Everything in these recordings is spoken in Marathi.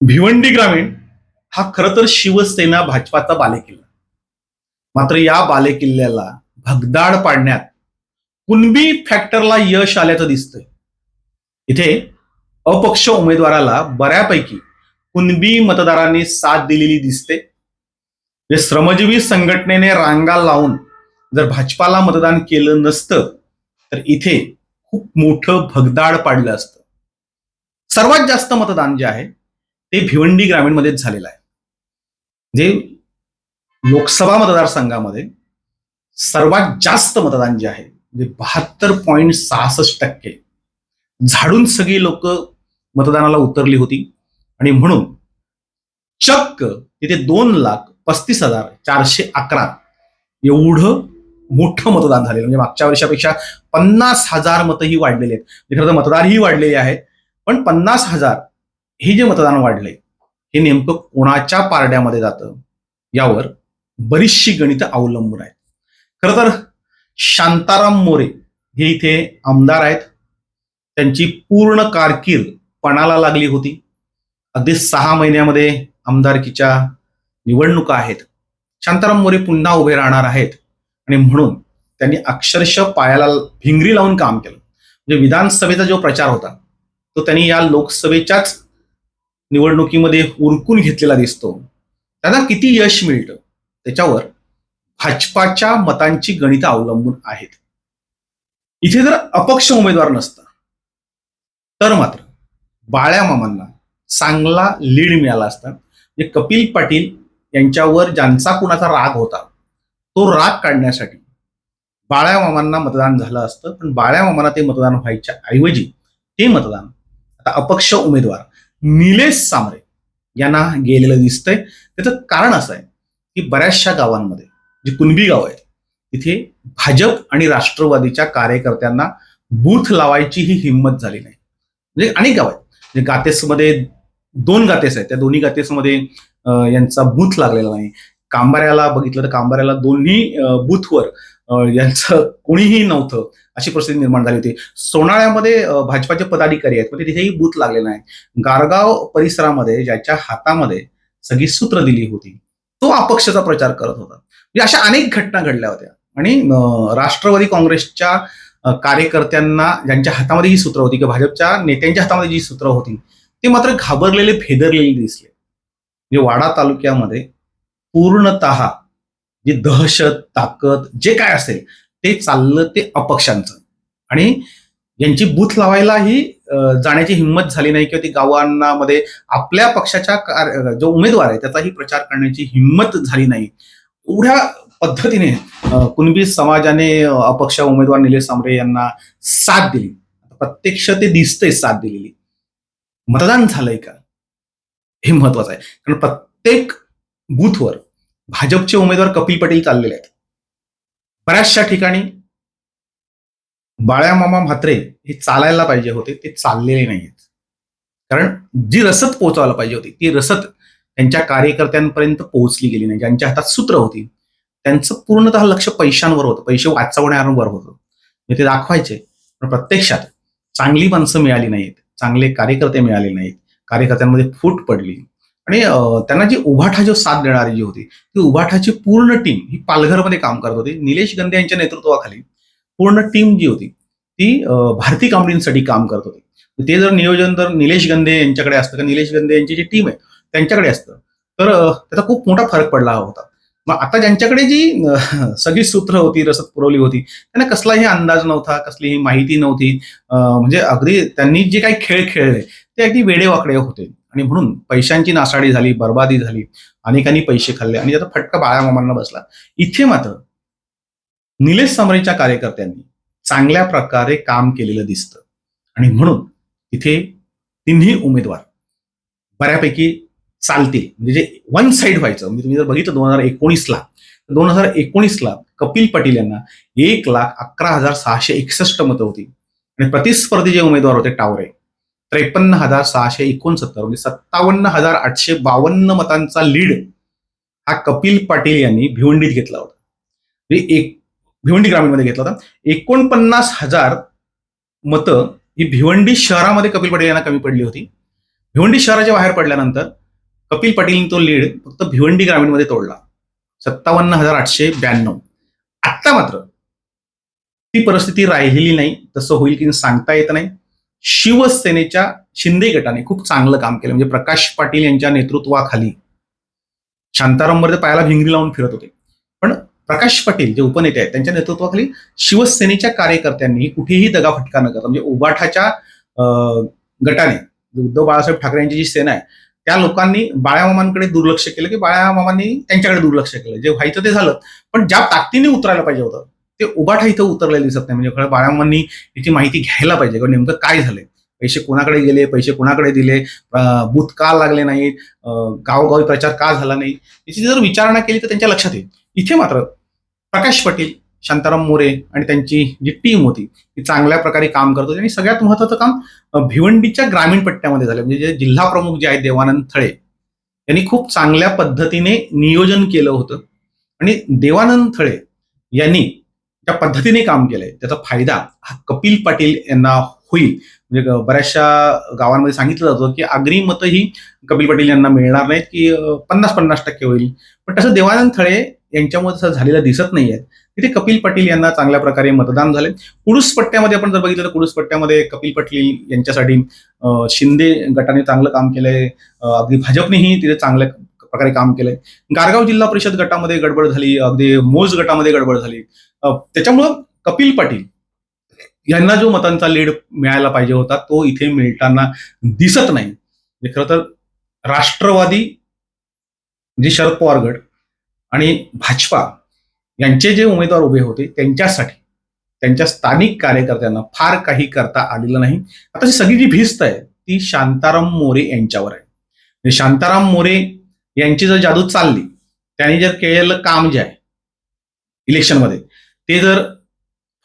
भिवंडी ग्रामीण हा खरं तर शिवसेना भाजपाचा बालेकिल्ला. मात्र या बालेकिल्ल्याला भगदाड पाडण्यात कुणबी फॅक्टरला यश आल्याचं दिसतंय. इथे अपक्ष उमेदवाराला बऱ्यापैकी कुणबी मतदारांनी साथ दिलेली दिसते. जे श्रमजीवी संघटनेने रांगा लावून जर भाजपाला मतदान केलं नसतं तर इथे खूप मोठं भगदाड पाडलं असतं. सर्वात जास्त मतदान जे आहे ते भिवंडी ग्रामीणमध्येच झालेलं आहे. जे लोकसभा मतदारसंघामध्ये सर्वात जास्त मतदान जे आहे म्हणजे बहात्तर पॉईंट सहासष्ट टक्के झाडून सगळी लोक मतदानाला उतरली होती. आणि म्हणून चक्क तिथे दोन लाख पस्तीस हजार चारशे अकरा एवढं मोठं मतदान झालेलं. म्हणजे मागच्या वर्षापेक्षा पन्नास हजार मतही वाढलेली आहेत. म्हणजे खरं तर मतदारही वाढलेले आहेत. पण पन्नास हजार हे जे मतदान वाढलंय हे नेमकं कोणाच्या पारड्यामध्ये जातं? यावर बरीचशी गणितं अवलंबून आहेत. खरं तर शांताराम मोरे हे इथे आमदार आहेत. त्यांची पूर्ण कारकीर्द पणाला लागली होती. अगदी सहा महिन्यामध्ये आमदारकीच्या निवडणुका आहेत. शांताराम मोरे पुन्हा उभे राहणार आहेत. आणि म्हणून त्यांनी अक्षरशः पायाला भिंगरी लावून काम केलं. म्हणजे विधानसभेचा जो प्रचार होता तो त्यांनी या लोकसभेच्याच निवडणुकीमध्ये उरकून घेतलेला दिसतो. त्यांना किती यश मिळतं? त्याच्यावर भाजपाच्या मतांची गणितं अवलंबून आहेत. इथे जर अपक्ष उमेदवार नसता तर मात्र बाळ्या मामांना चांगला लीड मिळाला असता. म्हणजे कपिल पाटील यांच्यावर ज्यांचा कुणाचा राग होता तो राग काढण्यासाठी बाळ्या मामांना मतदान झालं असतं. पण बाळ्या मामांना ते मतदान व्हायच्या ऐवजी ते मतदान आता अपक्ष उमेदवार निलेश सामरे यांना गेलेलं दिसतंय. त्याचं कारण असं आहे की बऱ्याचशा गावांमध्ये जी कुणबी गाव आहेत तिथे भाजप आणि राष्ट्रवादीच्या कार्यकर्त्यांना बूथ लावायची ही हिंमत झाली नाही. म्हणजे अनेक गाव आहेत. म्हणजे गातेसमध्ये दोन गातेस आहेत. त्या दोन्ही गातेसमध्ये यांचा बूथ लागलेला नाही. कांबाऱ्याला बघितलं तर कांबाऱ्याला दोन्ही बूथवर यांचं कोणीही नव्हतं अशी परिस्थिती निर्माण झाली होती. सोनाळ्यामध्ये भाजपाचे पदाधिकारी आहेत म्हणजे तिथेही बूथ लागलेला नाही गारगाव परिसरामध्ये ज्याच्या हातामध्ये सगळी सूत्र दिली होती तो अपक्षाचा प्रचार करत होता. म्हणजे अशा अनेक घटना घडल्या होत्या. आणि राष्ट्रवादी काँग्रेसच्या कार्यकर्त्यांना ज्यांच्या हातामध्ये ही सूत्र होती किंवा भाजपच्या नेत्यांच्या हातामध्ये जी सूत्र होती ते मात्र घाबरलेले फेदरलेले दिसले. म्हणजे वाडा तालुक्यामध्ये पूर्णत जी दहशत ताकद जे काय असेल ते चाललं ते अपक्षांचं. आणि यांची बूथ लावायलाही जाण्याची हिंमत झाली नाही किंवा ती गावांना मध्ये आपल्या पक्षाच्या कार- जो उमेदवार आहे त्याचाही प्रचार करण्याची हिंमत झाली नाही. एवढ्या पद्धतीने कुणबी समाजाने अपक्ष उमेदवार निलेश सांबरे यांना साथ दिली. प्रत्यक्ष ते दिसतंय साथ दिलेली. मतदान झालंय का? हे महत्वाचं आहे. कारण प्रत्येक बूथवर भाजपचे उमेदवार कपिल पटेल चाललेले आहेत. बऱ्याचशा ठिकाणी बाळ्यामामा म्हात्रे हे चालायला पाहिजे होते ते चाललेले नाहीत कारण जी रसद पोहोचवायला पाहिजे होती ती रसद त्यांच्या कार्यकर्त्यांपर्यंत पोहोचली गेली नाही. ज्यांच्या हातात सूत्र होती त्यांचं पूर्णतः लक्ष पैशांवर होतं पैसे वाचवण्यावर होतं. म्हणजे ते दाखवायचे पण प्रत्यक्षात चांगली माणसं मिळाली नाहीत चांगले कार्यकर्ते मिळाले नाहीत कार्यकर्त्यांमध्ये फूट पडली. आणि त्यांना जी उभाठा जो साथ देणारी जी होती ती उभाठाची पूर्ण टीम ही पालघरमध्ये काम करत होती. निलेश गंधे यांच्या नेतृत्वाखाली पूर्ण टीम जी होती ती भारतीय भारती काम करत होती. ते जर नियोजन जर निलेश गंधे यांच्याकडे असतं का? निलेश गंधे यांची जी टीम आहे त्यांच्याकडे असतं. तर त्याचा खूप मोठा फरक पडला होता. मग आता ज्यांच्याकडे जी सगळी सूत्र होती रसद पुरवली होती त्यांना कसलाही अंदाज नव्हता कसलीही माहिती नव्हती. म्हणजे अगदी त्यांनी जे काही खेळ खेळले ते अगदी वेडेवाकडे होते. आणि म्हणून पैशांची नासाडी झाली बर्बादी झाली अनेकांनी पैसे खाल्ले आणि त्याचा फटका बाळामामांना बसला. इथे मात्र निलेश समरेच्या कार्यकर्त्यांनी चांगल्या प्रकारे काम केलेलं दिसतं. आणि म्हणून इथे तिन्ही उमेदवार बऱ्यापैकी चालतील. म्हणजे जे वन साईड व्हायचं म्हणजे तुम्ही जर बघितलं दोन हजार एकोणीसला दोन हजार एकोणीसला कपिल पाटील यांना एक लाख अकरा हजार सहाशे एकसष्ट मतं होती. आणि प्रतिस्पर्धी जे उमेदवार होते टावरे त्रेपन्न हजार सहाशे एकोणसत्तर म्हणजे सत्तावन्न हजार आठशे बावन्न मतांचा लीड हा कपिल पाटील यांनी भिवंडीत घेतला होता. म्हणजे एक भिवंडी ग्रामीणमध्ये घेतला होता. एकोणपन्नास हजार मतं ही भिवंडी शहरामध्ये कपिल पाटील यांना कमी पडली होती. भिवंडी शहराच्या बाहेर पडल्यानंतर कपिल पाटील तो लीड फक्त भिवंडी ग्रामीणमध्ये तोडला. सत्तावन्न हजार आठशे ब्याण्णव. आत्ता मात्र ती परिस्थिती राहिलेली नाही. तसं होईल की सांगता येत नाही. शिवसेनेच्या शिंदे गटाने खूप चांगलं काम केलं. म्हणजे प्रकाश पाटील यांच्या नेतृत्वाखाली. शांताराममध्ये पायाला भिंगरी लावून फिरत होते. पण प्रकाश पाटील जे उपनेते आहेत त्यांच्या नेतृत्वाखाली शिवसेनेच्या कार्यकर्त्यांनी कुठेही दगाफटका न करता म्हणजे उबाठाच्या गटाने उद्धव बाळासाहेब ठाकरे यांची जी सेना आहे त्या लोकांनी बाळामामांकडे दुर्लक्ष केलं की बाळामामांनी त्यांच्याकडे दुर्लक्ष केलं. जे व्हायचं ते झालं. पण ज्या ताकदीने उतरायला पाहिजे होतं ते उबाठा इथं उतरलेलं दिसत नाही. म्हणजे खरं बाळांनी याची माहिती घ्यायला पाहिजे. कारण नेमकं काय झालंय? पैसे कोणाकडे गेले? पैसे कोणाकडे दिले? बूथ का लागले नाहीत? गावोगावी प्रचार का झाला नाही? याची जर विचारणा केली तर त्यांच्या लक्षात येईल. इथे मात्र प्रकाश पाटील शांताराम मोरे आणि त्यांची जी टीम होती ती चांगल्या प्रकारे काम करत होती. आणि सगळ्यात महत्वाचं काम भिवंडीच्या ग्रामीण पट्ट्यामध्ये झालं. म्हणजे जे जिल्हा प्रमुख जे आहेत देवानंद थळे यांनी खूप चांगल्या पद्धतीने नियोजन केलं होतं. आणि देवानंद थळे यांनी ज्या पद्धतीने काम केलंय त्याचा फायदा हा कपिल पाटील यांना होईल. म्हणजे बऱ्याचशा गावांमध्ये सांगितलं जातं की आगरी मतं ही कपिल पाटील यांना मिळणार नाहीत की पन्नास पन्नास टक्के होईल. पण तसं देवानंद थळे यांच्यामध्ये तसं झालेलं दिसत नाही आहेत तिथे कपिल पाटील यांना चांगल्या प्रकारे मतदान झाले कुडूस पट्ट्यामध्ये आपण जर बघितलं तर कुडूस पट्ट्यामध्ये कपिल पाटील यांच्यासाठी शिंदे गटाने चांगलं काम केलंय. अगदी भाजपनेही तिथे चांगल्या प्रकारे काम केलंय. गारगाव जिल्हा परिषद गटामध्ये गडबड झाली अगदी मोज गटामध्ये गडबड झाली. त्याच्यामुळं कपिल पाटील यांना जो मतांचा लीड मिळायला पाहिजे होता तो इथे मिळताना दिसत नाही. म्हणजे खरं तर राष्ट्रवादी म्हणजे शरद पवार गट आणि भाजपा यांचे जे उमेदवार उभे होते त्यांच्यासाठी त्यांच्या स्थानिक कार्यकर्त्यांना फार काही करता आलेलं नाही. आता जी सगळी जी भिस्त आहे ती शांताराम मोरे यांच्यावर आहे. म्हणजे शांताराम मोरे यांची जर जादू चालली त्यांनी जर केलेलं काम जे आहे इलेक्शनमध्ये ते जर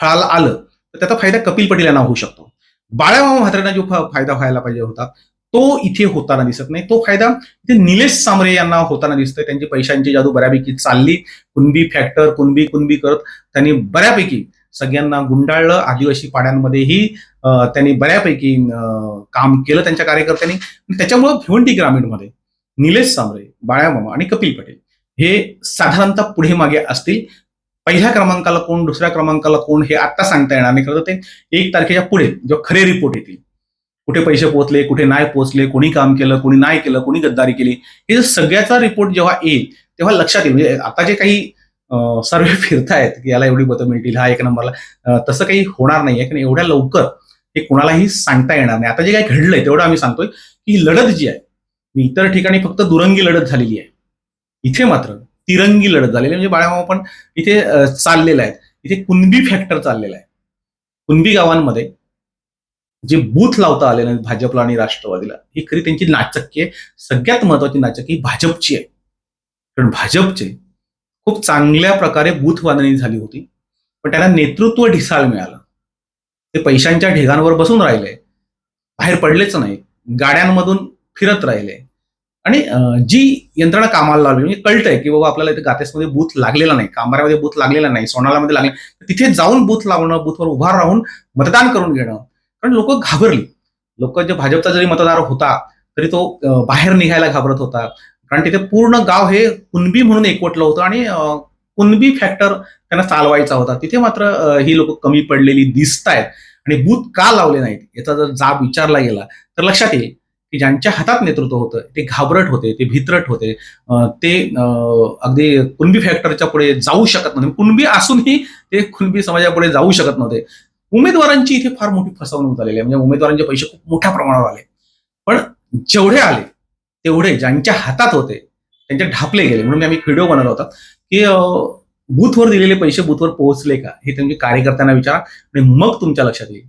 फळाला आलं तर त्याचा फायदा कपिल पटेल यांना होऊ शकतो. बाळामामा म्हात्रेंना जो फायदा व्हायला पाहिजे होता तो इथे होताना दिसत नाही. तो फायदा इथे निलेश सामरे यांना होताना दिसतोय. त्यांची पैशांची जादू बऱ्यापैकी चालली. कुणबी फॅक्टर कुणबी कुणबी करत त्यांनी बऱ्यापैकी सगळ्यांना गुंडाळलं. आदिवासी पाड्यांमध्येही त्यांनी बऱ्यापैकी काम केलं त्यांच्या कार्यकर्त्यांनी. त्याच्यामुळं भिवंडी ग्रामीणमध्ये निलेश सामरे बाळामामा आणि कपिल पटेल हे साधारणतः पुढे मागे असतील. पहिल्या क्रमांकाला कोण दुसऱ्या क्रमांकाला कोण हे आता सांगता येणार नाही. खरं तर ते एक तारखेच्या पुढे जेव्हा खरे रिपोर्ट येतील. कुठे पैसे पोहोचले कुठे नाही पोहोचले कोणी काम केलं कोणी नाही केलं कोणी गद्दारी केली हे सगळ्याचा रिपोर्ट जेव्हा येईल तेव्हा लक्षात येईल. म्हणजे आता जे काही सर्वे फिरतायत की याला एवढी मतं मिळतील हा एक नंबरला तसं काही होणार नाहीये. कारण एवढ्या लवकर हे कोणालाही सांगता येणार नाही. आता जे काही घडलंय तेवढं आम्ही सांगतोय की लढत जी आहे इतर ठिकाणी फक्त दुरंगी लढत झालेली आहे. इथे मात्र तिरंगी लढत झालेली म्हणजे बाळामामा पण इथे चाललेला आहे. इथे कुणबी फॅक्टर चाललेला आहे. कुणबी गावांमध्ये जे बूथ लावता आले नाही भाजपला आणि राष्ट्रवादीला ही खरी त्यांची नाचक्की आहे. सगळ्यात महत्वाची नाचक्की ही भाजपची आहे. कारण भाजपचे खूप चांगल्या प्रकारे बूथ बांधणी झाली होती. पण त्यांना नेतृत्व ढिसाळ मिळालं. ते पैशांच्या ढिगांवर बसून राहिले. बाहेर पडलेच नाही. गाड्यांमधून फिरत राहिले. आणि जी यंत्रणा कामाला लावली म्हणजे कळतंय की बाबा आपल्याला इथे गातेसमध्ये बूथ लागलेला नाही कांबाऱ्यामध्ये बूथ लागलेला नाही सोनालामध्ये लागले तिथे जाऊन बूथ लावणं बूथवर उभा राहून मतदान करून घेणं. कारण लोक घाबरली. लोक जे भाजपचा जरी मतदार होता तरी तो बाहेर निघायला घाबरत होता. कारण तिथे पूर्ण गाव हे कुणबी म्हणून एकवटलं होतं आणि कुणबी फॅक्टर त्यांना चालवायचा होता. तिथे मात्र ही लोक कमी पडलेली दिसत आहेत आणि बूथ का लावले नाहीत याचा जर जाब विचारला गेला तर लक्षात येईल. की ज्यांच्या हातात नेतृत्व होतं ते घाबरट होते ते भित्रट होते. ते अगदी कुणबी फॅक्टरच्या पुढे जाऊ शकत नव्हते. कुणबी असूनही ते कुणबी समाजापुढे जाऊ शकत नव्हते. उमेदवारांची इथे फार मोठी फसवणूक झालेली आहे. म्हणजे उमेदवारांचे पैसे खूप मोठ्या प्रमाणावर आले. पण जेवढे आले तेवढे ज्यांच्या हातात होते त्यांचे ढापले गेले. म्हणून मी आम्ही व्हिडिओ बनवला होता की बूथवर दिलेले पैसे बूथवर पोहोचले का? हे तुम्ही कार्यकर्त्यांना विचारा आणि मग तुमच्या लक्षात येईल.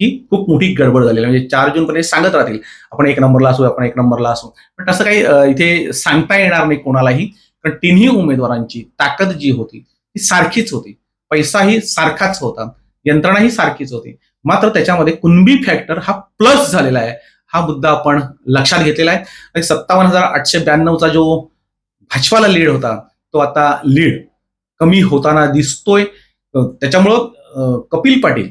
की खूप मोठी गडबड झालेली म्हणजे चार जून पर्यंत सांगत राहतील आपण एक नंबरला असू आपण एक नंबरला असू. पण तसं काही इथे सांगता येणार नाही कोणालाही. कारण तिन्ही उमेदवारांची ताकद जी होती ती सारखीच होती. पैसाही सारखाच होता. यंत्रणाही सारखीच होती. मात्र त्याच्यामध्ये कुणबी फॅक्टर हा प्लस झालेला आहे. हा मुद्दा आपण लक्षात घेतलेला आहे. आणि सत्तावन्न हजार आठशे ब्याण्णवचा जो भाजपाला लीड होता तो आता लीड कमी होताना दिसतोय. त्याच्यामुळं कपिल पाटील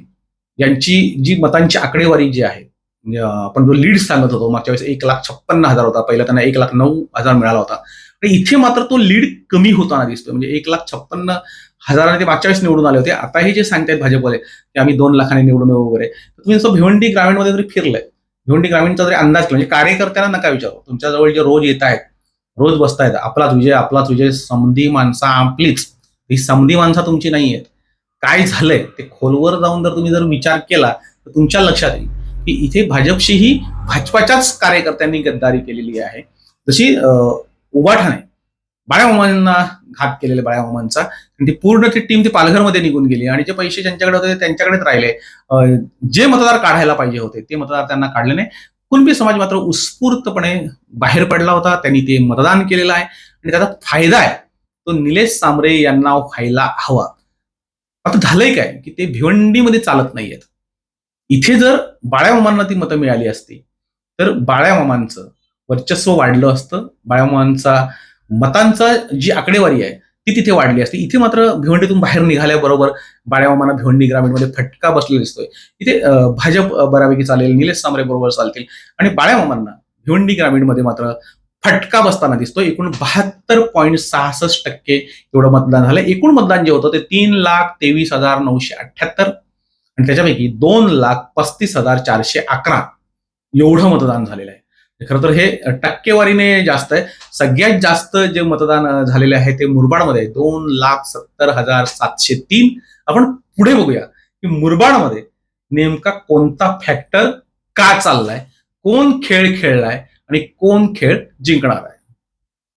यांची जी मतांची आकडेवारी जी आहे म्हणजे, आपण जो लीड सांगत होतो मागच्या वेळेस एक लाख छप्पन्न हजार होता पहिला त्यांना एक लाख नऊ हजार मिळाला होता. आणि इथे मात्र तो लीड कमी होताना दिसतोय म्हणजे एक लाख छप्पन्न हजाराने ते मागच्या वेळेस निवडून आले होते. आता हे जे सांगतायत भाजपवाले की आम्ही दोन लाखाने निवडून येऊ वगैरे तुम्ही जसं भिवंडी ग्रामीणमध्ये जरी फिरलंय. भिवंडी ग्रामीणचा जरी अंदाज म्हणजे कार्यकर्त्यांना नका विचारू. तुमच्याजवळ जे रोज येत आहेत रोज बसतायत आपलाच विजय आपलाच विजय समधी माणसा आपलीच. ही समधी माणसा तुमची नाही आहेत काय झालंय ते खोलवर जाऊन जर तुम्ही जर विचार केला तर तुमच्या लक्षात येईल की इथे भाजपशीही भाजपाच्याच कार्यकर्त्यांनी गद्दारी केलेली आहे. जशी अं, उबाठाने बाळ्यामामांना घात केलेले बाळ्यामामांचा आणि ती पूर्ण ती टीम ती पालघरमध्ये निघून गेली. आणि जे पैसे ज्यांच्याकडे होते त्यांच्याकडेच राहिले. जे मतदार काढायला पाहिजे होते ते मतदार त्यांना काढले नाही. कुणबी समाज मात्र उत्स्फूर्तपणे बाहेर पडला होता. त्यांनी ते मतदान केलेलं आहे. आणि त्याचा फायदा आहे तो निलेश सांबरे यांना व्हायला हवा. आता झालंय काय की ते भिवंडीमध्ये चालत नाहीयेत. इथे जर बाळ्यामामांना ती मतं मिळाली असती तर बाळ्यामामांचं वर्चस्व वाढलं असतं. बाळ्यामामांचा मतांचा जी आकडेवारी आहे ती तिथे वाढली असते. इथे मात्र भिवंडीतून बाहेर निघाल्याबरोबर बाळ्यामामांना भिवंडी ग्रामीणमध्ये फटका बसलेला दिसतोय. इथे भाजप बऱ्यापैकी चालेल निलेश सांबरे बरोबर चालतील. आणि बाळ्यामामांना भिवंडी ग्रामीणमध्ये मात्र फटका बसताना दिसतो एकूण बहात्तर पॉईंट सहासष्ट टक्के एवढं मतदान झालं एकूण मतदान जे होतं ते तीन लाख तेवीस हजार नऊशे अठ्ठ्याहत्तर आणि त्याच्यापैकी दोन लाख पस्तीस हजार चारशे अकरा एवढं मतदान झालेलं आहे. म्हणजे खरं तर हे टक्केवारीने जास्त आहे. सगळ्यात जास्त जे मतदान झालेले आहे ते मुरबाडमध्ये. दोन लाख सत्तर हजार सातशे तीन. आपण पुढे बघूया की मुरबाडमध्ये नेमका कोणता फॅक्टर का चाललाय? कोण खेळ खेळलाय? आणि कोण खेळ जिंकणार आहे?